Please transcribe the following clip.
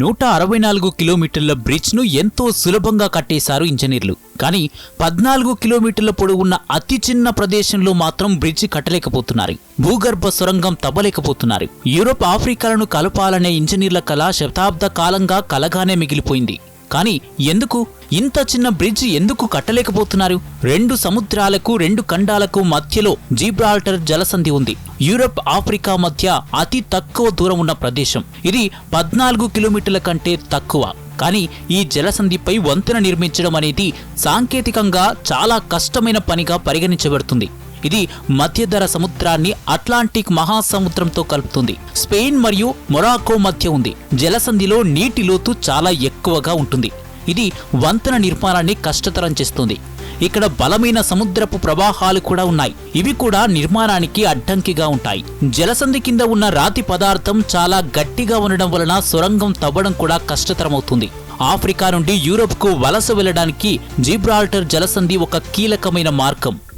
నూట అరవై నాలుగు కిలోమీటర్ల బ్రిడ్జ్ను ఎంతో సులభంగా కట్టేశారు ఇంజనీర్లు. కానీ పద్నాలుగు కిలోమీటర్ల పొడవున్న అతి చిన్న ప్రదేశంలో మాత్రం బ్రిడ్జ్ కట్టలేకపోతున్నారు. భూగర్భ సొరంగం తవ్వలేకపోతున్నారు. యూరోప్ ఆఫ్రికాలను కలపాలనే ఇంజనీర్ల కళ శతాబ్ద కాలంగా కలగానే మిగిలిపోయింది. కానీ ఎందుకు? ఇంత చిన్న బ్రిడ్జ్ ఎందుకు కట్టలేకపోతున్నారు? రెండు సముద్రాలకు రెండు ఖండాలకు మధ్యలో జీబ్రాల్టర్ జలసంధి ఉంది. యూరప్ ఆఫ్రికా మధ్య అతి తక్కువ దూరం ఉన్న ప్రదేశం. ఇది పద్నాలుగు కిలోమీటర్ల కంటే తక్కువ. కానీ ఈ జలసంధిపై వంతెన నిర్మించడం అనేది సాంకేతికంగా చాలా కష్టమైన పనిగా పరిగణించబడుతుంది. ఇది మధ్యధర సముద్రాన్ని అట్లాంటిక్ మహాసముద్రంతో కలుపుతుంది. స్పెయిన్ మరియు మొరాకో మధ్య ఉంది. జలసంధిలో నీటి లోతు చాలా ఎక్కువగా ఉంటుంది. ఇది వంతెన నిర్మాణాన్ని కష్టతరం చేస్తుంది. ఇక్కడ బలమైన సముద్రపు ప్రవాహాలు కూడా ఉన్నాయి. ఇవి కూడా నిర్మాణానికి అడ్డంకిగా ఉంటాయి. జలసంధి కింద ఉన్న రాతి పదార్థం చాలా గట్టిగా ఉండడం వలన సొరంగం తవ్వడం కూడా కష్టతరమవుతుంది ఆఫ్రికా నుండి యూరోప్కు వలస వెళ్ళడానికి జీబ్రాల్టర్ జలసంధి ఒక కీలకమైన మార్గం.